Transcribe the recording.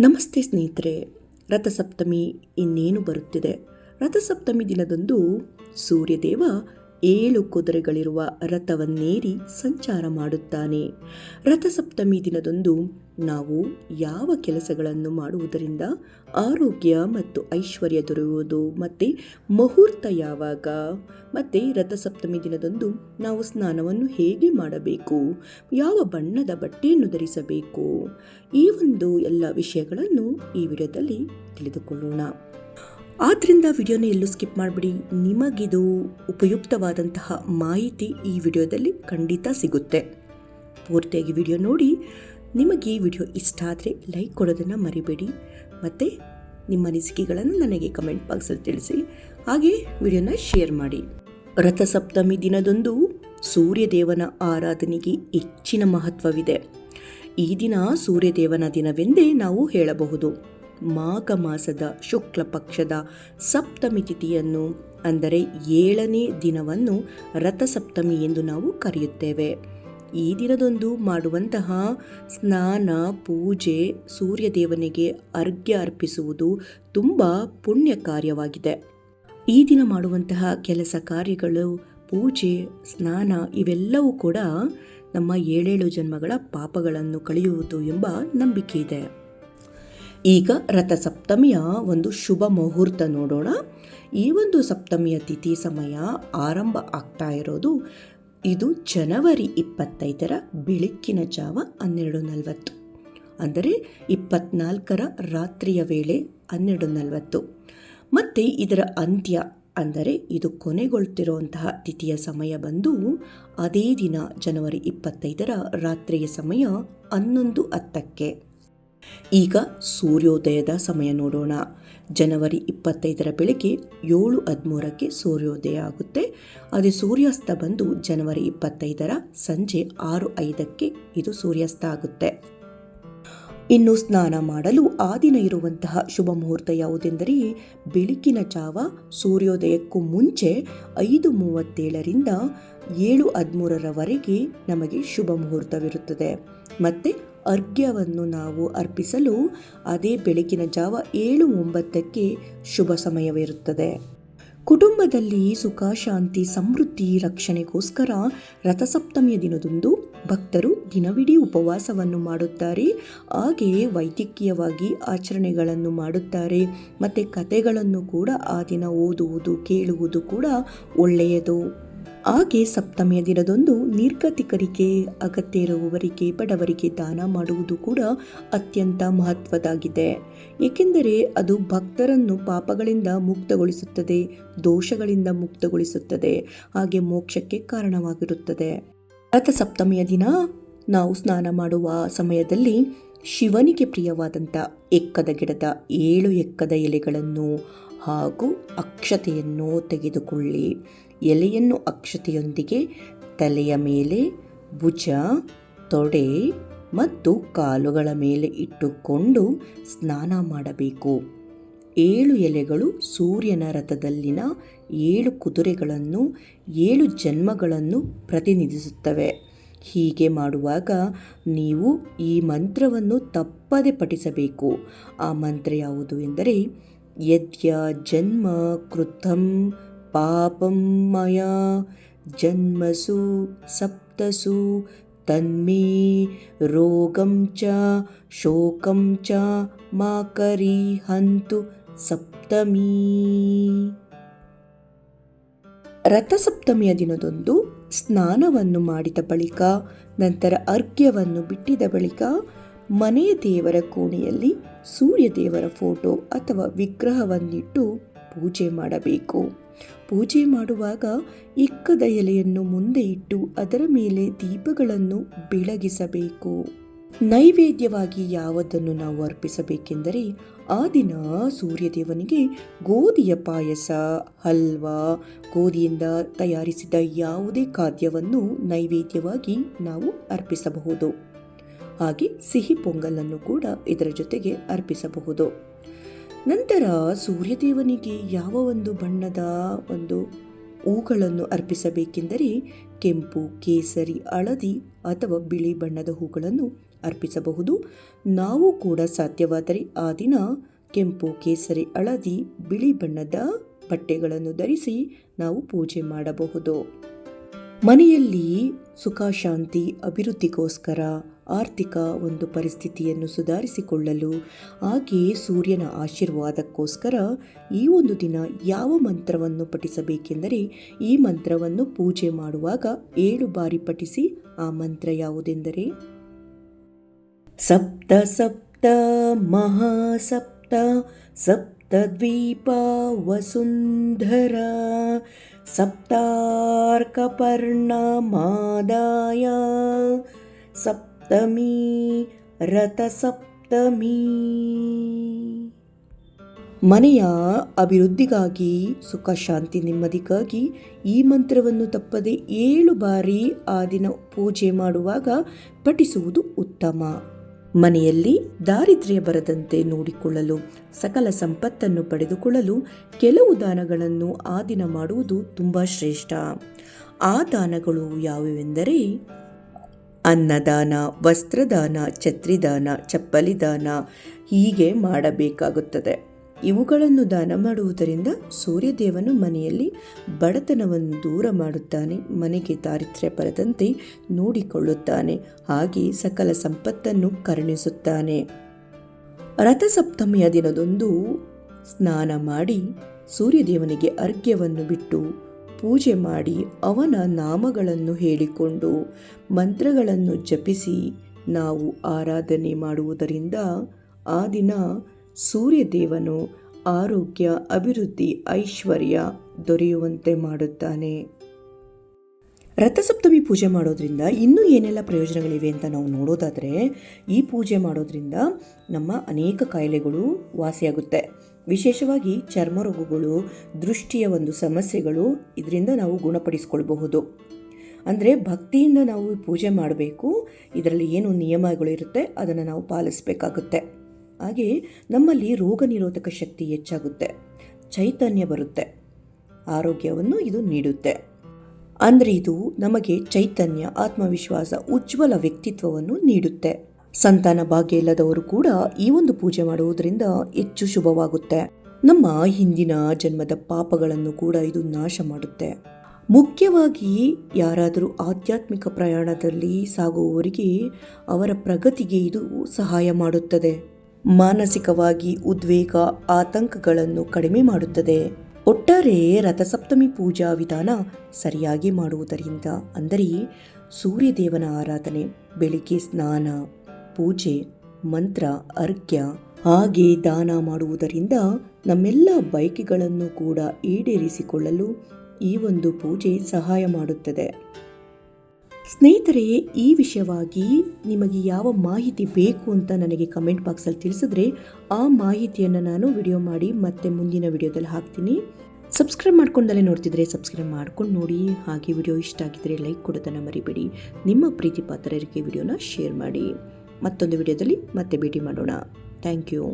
ನಮಸ್ತೆ ಸ್ನೇಹಿತರೆ ರಥಸಪ್ತಮಿ ಇನ್ನೇನು ಬರುತ್ತಿದೆ? ರಥಸಪ್ತಮಿ ದಿನದಂದು ಸೂರ್ಯದೇವ ಏಳು ಕುದುರೆಗಳಿರುವ ರಥವನ್ನೇರಿ ಸಂಚಾರ ಮಾಡುತ್ತಾನೆ. ರಥಸಪ್ತಮಿ ದಿನದಂದು ನಾವು ಯಾವ ಕೆಲಸಗಳನ್ನು ಮಾಡುವುದರಿಂದ ಆರೋಗ್ಯ ಮತ್ತು ಐಶ್ವರ್ಯ ದೊರೆಯುವುದು, ಮತ್ತು ಮುಹೂರ್ತ ಯಾವಾಗ, ಮತ್ತು ರಥಸಪ್ತಮಿ ದಿನದಂದು ನಾವು ಸ್ನಾನವನ್ನು ಹೇಗೆ ಮಾಡಬೇಕು, ಯಾವ ಬಣ್ಣದ ಬಟ್ಟೆಯನ್ನು ಧರಿಸಬೇಕು, ಈ ಒಂದು ಎಲ್ಲ ವಿಷಯಗಳನ್ನು ಈ ವಿಡಿಯೋದಲ್ಲಿ ತಿಳಿದುಕೊಳ್ಳೋಣ. ಆದ್ದರಿಂದ ವಿಡಿಯೋನ ಎಲ್ಲೂ ಸ್ಕಿಪ್ ಮಾಡಿಬಿಡಿ. ನಿಮಗಿದು ಉಪಯುಕ್ತವಾದಂತಹ ಮಾಹಿತಿ ಈ ವಿಡಿಯೋದಲ್ಲಿ ಖಂಡಿತ ಸಿಗುತ್ತೆ. ಪೂರ್ತಿಯಾಗಿ ವಿಡಿಯೋ ನೋಡಿ. ನಿಮಗೆ ಈ ವಿಡಿಯೋ ಇಷ್ಟ ಆದರೆ ಲೈಕ್ ಕೊಡೋದನ್ನು ಮರಿಬೇಡಿ. ಮತ್ತು ನಿಮ್ಮ ಅನಿಸಿಕೆಗಳನ್ನು ನನಗೆ ಕಮೆಂಟ್ ಬಾಕ್ಸಲ್ಲಿ ತಿಳಿಸಿ. ಹಾಗೆ ವಿಡಿಯೋನ ಶೇರ್ ಮಾಡಿ. ರಥಸಪ್ತಮಿ ದಿನದಂದು ಸೂರ್ಯದೇವನ ಆರಾಧನೆಗೆ ಹೆಚ್ಚಿನ ಮಹತ್ವವಿದೆ. ಈ ದಿನ ಸೂರ್ಯದೇವನ ದಿನವೆಂದೇ ನಾವು ಹೇಳಬಹುದು. ಮಾಘ ಮಾಸದ ಶುಕ್ಲ ಪಕ್ಷದ ಸಪ್ತಮಿ ತಿಥಿಯನ್ನು, ಅಂದರೆ ಏಳನೇ ದಿನವನ್ನು ರಥಸಪ್ತಮಿ ಎಂದು ನಾವು ಕರೆಯುತ್ತೇವೆ. ಈ ದಿನದಂದು ಮಾಡುವಂತಹ ಸ್ನಾನ, ಪೂಜೆ, ಸೂರ್ಯದೇವನಿಗೆ ಅರ್ಘ್ಯ ಅರ್ಪಿಸುವುದು ತುಂಬ ಪುಣ್ಯ ಕಾರ್ಯವಾಗಿದೆ. ಈ ದಿನ ಮಾಡುವಂತಹ ಕೆಲಸ ಕಾರ್ಯಗಳು, ಪೂಜೆ, ಸ್ನಾನ ಇವೆಲ್ಲವೂ ಕೂಡ ನಮ್ಮ ಏಳೇಳು ಜನ್ಮಗಳ ಪಾಪಗಳನ್ನು ಕಳೆಯುವುದು ಎಂಬ ನಂಬಿಕೆ ಇದೆ. ಈಗ ರಥಸಪ್ತಮಿಯ ಒಂದು ಶುಭ ಮುಹೂರ್ತ ನೋಡೋಣ. ಈ ಒಂದು ಸಪ್ತಮಿಯ ತಿಥಿ ಸಮಯ ಆರಂಭ ಆಗ್ತಾ ಇರೋದು ಇದು ಜನವರಿ ಇಪ್ಪತ್ತೈದರ ಬೆಳಕಿನ ಜಾವ ಹನ್ನೆರಡು ನಲವತ್ತು. ಅಂದರೆ ಇಪ್ಪತ್ನಾಲ್ಕರ ರಾತ್ರಿಯ ವೇಳೆ ಹನ್ನೆರಡು ನಲವತ್ತು. ಮತ್ತು ಇದರ ಅಂತ್ಯ ಅಂದರೆ ಇದು ಕೊನೆಗೊಳ್ತಿರುವಂತಹ ತಿಥಿಯ ಸಮಯ ಬಂದು ಅದೇ ದಿನ ಜನವರಿ ಇಪ್ಪತ್ತೈದರ ರಾತ್ರಿಯ ಸಮಯ ಹನ್ನೊಂದು ಹತ್ತಕ್ಕೆ. ಈಗ ಸೂರ್ಯೋದಯದ ಸಮಯ ನೋಡೋಣ. ಜನವರಿ ಇಪ್ಪತ್ತೈದರ ಬೆಳಗ್ಗೆ ಏಳು ಹದಿಮೂರಕ್ಕೆ ಸೂರ್ಯೋದಯ ಆಗುತ್ತೆ. ಅದೇ ಸೂರ್ಯಾಸ್ತ ಬಂದು ಜನವರಿ ಇಪ್ಪತ್ತೈದರ ಸಂಜೆ ಆರು ಐದಕ್ಕೆ ಇದು ಸೂರ್ಯಾಸ್ತ ಆಗುತ್ತೆ. ಇನ್ನು ಸ್ನಾನ ಮಾಡಲು ಆ ದಿನ ಇರುವಂತಹ ಶುಭ ಮುಹೂರ್ತ ಯಾವುದೆಂದರೆ ಬೆಳಕಿನ ಜಾವ ಸೂರ್ಯೋದಯಕ್ಕೂ ಮುಂಚೆ ಐದು ಮೂವತ್ತೇಳರಿಂದ ಏಳು ಹದಿಮೂರರವರೆಗೆ ನಮಗೆ ಶುಭ ಮುಹೂರ್ತವಿರುತ್ತದೆ. ಮತ್ತು ಅರ್ಘ್ಯವನ್ನು ನಾವು ಅರ್ಪಿಸಲು ಅದೇ ಬೆಳಕಿನ ಜಾವ ಏಳು ಒಂಬತ್ತಕ್ಕೆ ಶುಭ ಸಮಯವಿರುತ್ತದೆ. ಕುಟುಂಬದಲ್ಲಿ ಸುಖ, ಶಾಂತಿ, ಸಮೃದ್ಧಿ, ರಕ್ಷಣೆಗೋಸ್ಕರ ರಥಸಪ್ತಮಿಯ ದಿನದಂದು ಭಕ್ತರು ದಿನವಿಡೀ ಉಪವಾಸವನ್ನು ಮಾಡುತ್ತಾರೆ. ಹಾಗೆಯೇ ವೈದ್ಯಕೀಯವಾಗಿ ಆಚರಣೆಗಳನ್ನು ಮಾಡುತ್ತಾರೆ. ಮತ್ತು ಕಥೆಗಳನ್ನು ಕೂಡ ಆ ದಿನ ಓದುವುದು, ಕೇಳುವುದು ಕೂಡ ಒಳ್ಳೆಯದು. ಹಾಗೆ ಸಪ್ತಮಿಯ ದಿನದಂದು ನಿರ್ಗತಿಕರಿಗೆ ಅಗತ್ಯ ಇರುವವರಿಗೆ ಬಡವರಿಗೆ ದಾನ ಮಾಡುವುದು ಕೂಡ ಅತ್ಯಂತ ಮಹತ್ವದಾಗಿದೆ ಏಕೆಂದರೆ ಅದು ಭಕ್ತರನ್ನು ಪಾಪಗಳಿಂದ ಮುಕ್ತಗೊಳಿಸುತ್ತದೆ, ದೋಷಗಳಿಂದ ಮುಕ್ತಗೊಳಿಸುತ್ತದೆ, ಹಾಗೆ ಮೋಕ್ಷಕ್ಕೆ ಕಾರಣವಾಗಿರುತ್ತದೆ. ರಥ ಸಪ್ತಮಿಯ ದಿನ ನಾವು ಸ್ನಾನ ಮಾಡುವ ಸಮಯದಲ್ಲಿ ಶಿವನಿಗೆ ಪ್ರಿಯವಾದಂಥ ಎಕ್ಕದ ಗಿಡದ ಏಳು ಎಕ್ಕದ ಎಲೆಗಳನ್ನು ಹಾಗೂ ಅಕ್ಷತೆಯನ್ನು ತೆಗೆದುಕೊಳ್ಳಿ. ಎಲೆಯನ್ನು ಅಕ್ಷತೆಯೊಂದಿಗೆ ತಲೆಯ ಮೇಲೆ, ಭುಜ, ತೊಡೆ ಮತ್ತು ಕಾಲುಗಳ ಮೇಲೆ ಇಟ್ಟುಕೊಂಡು ಸ್ನಾನ ಮಾಡಬೇಕು. ಏಳು ಎಲೆಗಳು ಸೂರ್ಯನ ರಥದಲ್ಲಿನ ಏಳು ಕುದುರೆಗಳನ್ನು, ಏಳು ಜನ್ಮಗಳನ್ನು ಪ್ರತಿನಿಧಿಸುತ್ತವೆ. ಹೀಗೆ ಮಾಡುವಾಗ ನೀವು ಈ ಮಂತ್ರವನ್ನು ತಪ್ಪದೆ ಪಠಿಸಬೇಕು. ಆ ಮಂತ್ರ ಯಾವುದು ಎಂದರೆ, ಯದ್ಯ ಜನ್ಮ ಕೃತಂ ಪಾಪಂ ಮಯ ಜನ್ಮಸು ಸಪ್ತಸು ತನ್ಮಿ ರೋಗಂ ಚ ಶೋಕಂ ಚ ಮಾಕರಿ ಹಂತು ಸಪ್ತಮೀ. ರಥಸಪ್ತಮಿಯ ದಿನದಂದು ಸ್ನಾನವನ್ನು ಮಾಡಿದ ಬಳಿಕ, ನಂತರ ಅರ್ಘ್ಯವನ್ನು ಬಿಟ್ಟಿದ ಬಳಿಕ ಮನೆಯ ದೇವರ ಕೋಣೆಯಲ್ಲಿ ಸೂರ್ಯದೇವರ ಫೋಟೋ ಅಥವಾ ವಿಗ್ರಹವನ್ನಿಟ್ಟು ಪೂಜೆ ಮಾಡಬೇಕು. ಪೂಜೆ ಮಾಡುವಾಗ ಇಕ್ಕದ ಎಲೆಯನ್ನು ಮುಂದೆ ಇಟ್ಟು ಅದರ ಮೇಲೆ ದೀಪಗಳನ್ನು ಬೆಳಗಿಸಬೇಕು. ನೈವೇದ್ಯವಾಗಿ ಯಾವುದನ್ನು ನಾವು ಅರ್ಪಿಸಬೇಕೆಂದರೆ ಆ ದಿನ ಸೂರ್ಯದೇವನಿಗೆ ಗೋಧಿಯ ಪಾಯಸ, ಹಲ್ವಾ, ಗೋಧಿಯಿಂದ ತಯಾರಿಸಿದ ಯಾವುದೇ ಖಾದ್ಯವನ್ನು ನೈವೇದ್ಯವಾಗಿ ನಾವು ಅರ್ಪಿಸಬಹುದು. ಹಾಗೆ ಸಿಹಿ ಪೊಂಗಲನ್ನು ಕೂಡ ಇದರ ಜೊತೆಗೆ ಅರ್ಪಿಸಬಹುದು. ನಂತರ ಸೂರ್ಯದೇವನಿಗೆ ಯಾವ ಒಂದು ಬಣ್ಣದ ಒಂದು ಹೂಗಳನ್ನು ಅರ್ಪಿಸಬೇಕೆಂದರೆ ಕೆಂಪು, ಕೇಸರಿ, ಹಳದಿ ಅಥವಾ ಬಿಳಿ ಬಣ್ಣದ ಹೂಗಳನ್ನು ಅರ್ಪಿಸಬಹುದು. ನಾವು ಕೂಡ ಸಾಧ್ಯವಾದರೆ ಆ ದಿನ ಕೆಂಪು, ಕೇಸರಿ, ಹಳದಿ, ಬಿಳಿ ಬಣ್ಣದ ಬಟ್ಟೆಗಳನ್ನು ಧರಿಸಿ ನಾವು ಪೂಜೆ ಮಾಡಬಹುದು. ಮನೆಯಲ್ಲಿ ಸುಖ ಶಾಂತಿ ಅಭಿವೃದ್ಧಿಗೋಸ್ಕರ ಆರ್ಥಿಕ ಒಂದು ಪರಿಸ್ಥಿತಿಯನ್ನು ಸುಧಾರಿಸಿಕೊಳ್ಳಲು ಹಾಗೆಯೇ ಸೂರ್ಯನ ಆಶೀರ್ವಾದಕ್ಕೋಸ್ಕರ ಈ ಒಂದು ದಿನ ಯಾವ ಮಂತ್ರವನ್ನು ಪಠಿಸಬೇಕೆಂದರೆ ಈ ಮಂತ್ರವನ್ನು ಪೂಜೆ ಮಾಡುವಾಗ ಏಳು ಬಾರಿ ಪಠಿಸಿ ಆ ಮಂತ್ರ ಯಾವುದೆಂದರೆ? ಸಪ್ತ ಸಪ್ತ ಮಹಾಸಪ್ತ ಸಪ್ತದ್ವೀಪ ವಸುಂಧರ ಸಪ್ತಾರ್ಕಪರ್ಣಮಾದಾಯ ಸಪ್ತಮಿ ರಥಸಪ್ತಮಿ ಮನೆಯ ಅಭಿವೃದ್ಧಿಗಾಗಿ ಸುಖ ಶಾಂತಿ ನೆಮ್ಮದಿಗಾಗಿ ಈ ಮಂತ್ರವನ್ನು ತಪ್ಪದೆ ಏಳು ಬಾರಿ ಆ ದಿನ ಪೂಜೆ ಮಾಡುವಾಗ ಪಠಿಸುವುದು ಉತ್ತಮ. ಮನೆಯಲ್ಲಿ ದಾರಿದ್ರ್ಯ ಬರದಂತೆ ನೋಡಿಕೊಳ್ಳಲು, ಸಕಲ ಸಂಪತ್ತನ್ನು ಪಡೆದುಕೊಳ್ಳಲು ಕೆಲವು ದಾನಗಳನ್ನು ಆ ದಿನ ಮಾಡುವುದು ತುಂಬ ಶ್ರೇಷ್ಠ. ಆ ದಾನಗಳು ಯಾವುವೆಂದರೆ, ಅನ್ನದಾನ, ವಸ್ತ್ರದಾನ, ಛತ್ರಿದಾನ ಚಪ್ಪಲಿದಾನ ಹೀಗೆ ಮಾಡಬೇಕಾಗುತ್ತದೆ. ಇವುಗಳನ್ನು ದಾನ ಮಾಡುವುದರಿಂದ ಸೂರ್ಯದೇವನು ಮನೆಯಲ್ಲಿ ಬಡತನವನ್ನು ದೂರ ಮಾಡುತ್ತಾನೆ, ಮನೆಗೆ ದಾರಿದ್ರ್ಯ ಬರದಂತೆ ನೋಡಿಕೊಳ್ಳುತ್ತಾನೆ, ಹಾಗೆ ಸಕಲ ಸಂಪತ್ತನ್ನು ಕರುಣಿಸುತ್ತಾನೆ. ರಥಸಪ್ತಮಿಯ ದಿನದೊಂದು ಸ್ನಾನ ಮಾಡಿ ಸೂರ್ಯದೇವನಿಗೆ ಅರ್ಘ್ಯವನ್ನು ಬಿಟ್ಟು ಪೂಜೆ ಮಾಡಿ ಅವನ ನಾಮಗಳನ್ನು ಹೇಳಿಕೊಂಡು ಮಂತ್ರಗಳನ್ನು ಜಪಿಸಿ ನಾವು ಆರಾಧನೆ ಮಾಡುವುದರಿಂದ ಆ ದಿನ ಸೂರ್ಯದೇವನು ಆರೋಗ್ಯ, ಅಭಿವೃದ್ಧಿ, ಐಶ್ವರ್ಯ ದೊರೆಯುವಂತೆ ಮಾಡುತ್ತಾನೆ. ರಥಸಪ್ತಮಿ ಪೂಜೆ ಮಾಡೋದ್ರಿಂದ ಇನ್ನೂ ಏನೆಲ್ಲ ಪ್ರಯೋಜನಗಳಿವೆ ಅಂತ ನಾವು ನೋಡೋದಾದರೆ, ಈ ಪೂಜೆ ಮಾಡೋದ್ರಿಂದ ನಮ್ಮ ಅನೇಕ ಕಾಯಿಲೆಗಳು ವಾಸಿಯಾಗುತ್ತೆ. ವಿಶೇಷವಾಗಿ ಚರ್ಮ ರೋಗಗಳು, ದೃಷ್ಟಿಯ ಒಂದು ಸಮಸ್ಯೆಗಳು ಇದರಿಂದ ನಾವು ಗುಣಪಡಿಸ್ಕೊಳ್ಬಹುದು. ಅಂದರೆ ಭಕ್ತಿಯಿಂದ ನಾವು ಪೂಜೆ ಮಾಡಬೇಕು, ಇದರಲ್ಲಿ ಏನು ನಿಯಮಗಳು ಇರುತ್ತೆ ಅದನ್ನು ನಾವು ಪಾಲಿಸಬೇಕಾಗುತ್ತೆ. ಹಾಗೆ ನಮ್ಮಲ್ಲಿ ರೋಗ ನಿರೋಧಕ ಶಕ್ತಿ ಹೆಚ್ಚಾಗುತ್ತೆ. ಚೈತನ್ಯ ಬರುತ್ತೆ. ಆರೋಗ್ಯವನ್ನು ಇದು ನೀಡುತ್ತೆ. ಅಂದರೆ ಇದು ನಮಗೆ ಚೈತನ್ಯ, ಆತ್ಮವಿಶ್ವಾಸ, ಉಜ್ವಲ ವ್ಯಕ್ತಿತ್ವವನ್ನು ನೀಡುತ್ತೆ. ಸಂತಾನ ಭಾಗ್ಯ ಇಲ್ಲದವರು ಕೂಡ ಈ ಒಂದು ಪೂಜೆ ಮಾಡುವುದರಿಂದ ಹೆಚ್ಚು ಶುಭವಾಗುತ್ತೆ. ನಮ್ಮ ಹಿಂದಿನ ಜನ್ಮದ ಪಾಪಗಳನ್ನು ಕೂಡ ಇದು ನಾಶ ಮಾಡುತ್ತೆ. ಮುಖ್ಯವಾಗಿ ಯಾರಾದರೂ ಆಧ್ಯಾತ್ಮಿಕ ಪ್ರಯಾಣದಲ್ಲಿ ಸಾಗುವವರಿಗೆ ಅವರ ಪ್ರಗತಿಗೆ ಇದು ಸಹಾಯ ಮಾಡುತ್ತದೆ. ಮಾನಸಿಕವಾಗಿ ಉದ್ವೇಗ, ಆತಂಕಗಳನ್ನು ಕಡಿಮೆ ಮಾಡುತ್ತದೆ. ಒಟ್ಟಾರೆ ರಥಸಪ್ತಮಿ ಪೂಜಾ ವಿಧಾನ ಸರಿಯಾಗಿ ಮಾಡುವುದರಿಂದ ಅಂದರೆ ಸೂರ್ಯದೇವನ ಆರಾಧನೆ, ಬೆಳಿಗ್ಗೆ ಸ್ನಾನ, ಪೂಜೆ, ಮಂತ್ರ, ಅರ್ಘ್ಯ, ಹಾಗೆ ದಾನ ಮಾಡುವುದರಿಂದ ನಮ್ಮೆಲ್ಲ ಬಯಕೆಗಳನ್ನು ಕೂಡ ಈಡೇರಿಸಿಕೊಳ್ಳಲು ಈ ಒಂದು ಪೂಜೆ ಸಹಾಯ ಮಾಡುತ್ತದೆ. ಸ್ನೇಹಿತರೆ, ಈ ವಿಷಯವಾಗಿ ನಿಮಗೆ ಯಾವ ಮಾಹಿತಿ ಬೇಕು ಅಂತ ನನಗೆ ಕಮೆಂಟ್ ಬಾಕ್ಸಲ್ಲಿ ತಿಳಿಸಿದ್ರೆ ಆ ಮಾಹಿತಿಯನ್ನು ನಾನು ವಿಡಿಯೋ ಮಾಡಿ ಮತ್ತೆ ಮುಂದಿನ ವಿಡಿಯೋದಲ್ಲಿ ಹಾಕ್ತೀನಿ. ಸಬ್ಸ್ಕ್ರೈಬ್ ಮಾಡ್ಕೊಂಡಲ್ಲೇ ನೋಡ್ತಿದ್ರೆ ಸಬ್ಸ್ಕ್ರೈಬ್ ಮಾಡ್ಕೊಂಡು ನೋಡಿ. ಹಾಗೆ ವಿಡಿಯೋ ಇಷ್ಟ ಆಗಿದ್ರೆ ಲೈಕ್ ಕೊಡೋದನ್ನು ಮರಿಬೇಡಿ. ನಿಮ್ಮ ಪ್ರೀತಿ ಪಾತ್ರರಿಗೆ ವಿಡಿಯೋನ ಶೇರ್ ಮಾಡಿ. ಮತ್ತೊಂದು ವಿಡಿಯೋದಲ್ಲಿ ಮತ್ತೆ ಭೇಟಿ ಮಾಡೋಣ. Thank you.